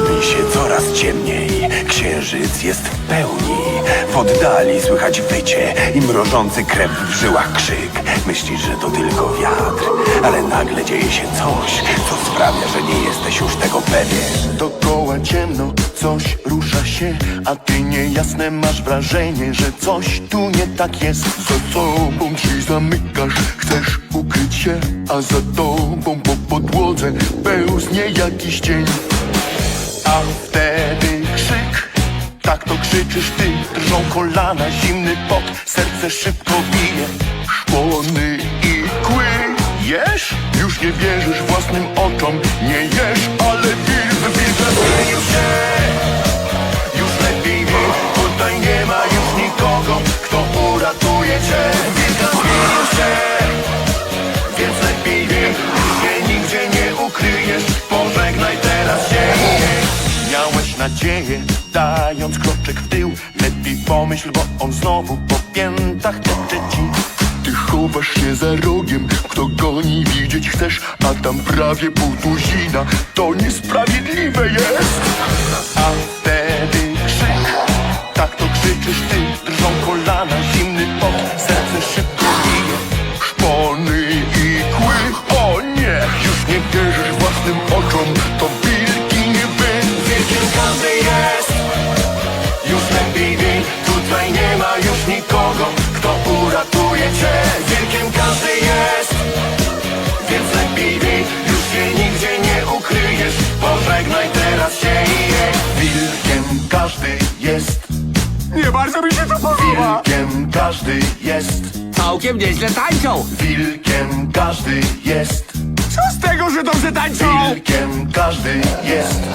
Robi się coraz ciemniej, księżyc jest w pełni. W oddali słychać wycie i mrożący krew w żyłach krzyk. Myślisz, że to tylko wiatr, ale nagle dzieje się coś, co sprawia, że nie jesteś już tego pewien. Dokoła ciemno, coś rusza się A ty niejasne masz wrażenie, że coś tu nie tak jest Za sobą drzwi zamykasz, chcesz ukryć się A za tobą po podłodze pełznie jakiś cień A wtedy krzyk, tak to krzyczysz ty. Drżą kolana, zimny pot, serce szybko bije. Szpony i kły Jesz? Już nie wierzysz własnym oczom Nie jesz, ale wilk, wilk zmienił się Już lepiej wie, tutaj nie ma już nikogo Kto uratuje cię. Wilka zmienił się nadzieję, dając kroczek w tył. Lepiej pomyśl, bo on znowu po piętach tecze ci. Ty chowasz się za rogiem, kto goni widzieć chcesz A tam prawie pół tuzina, to niesprawiedliwe jest. A wtedy krzyk, tak to krzyczysz ty. Drżą kolana, zimny pot, serce szybko bije. Szpony i kły, o nie Już nie wierzysz własnym oczom, to bardzo mi się to podoba. Wilkiem każdy jest Całkiem nieźle tańczą. Wilkiem każdy jest Co z tego, że dobrze tańczą? Wilkiem każdy jest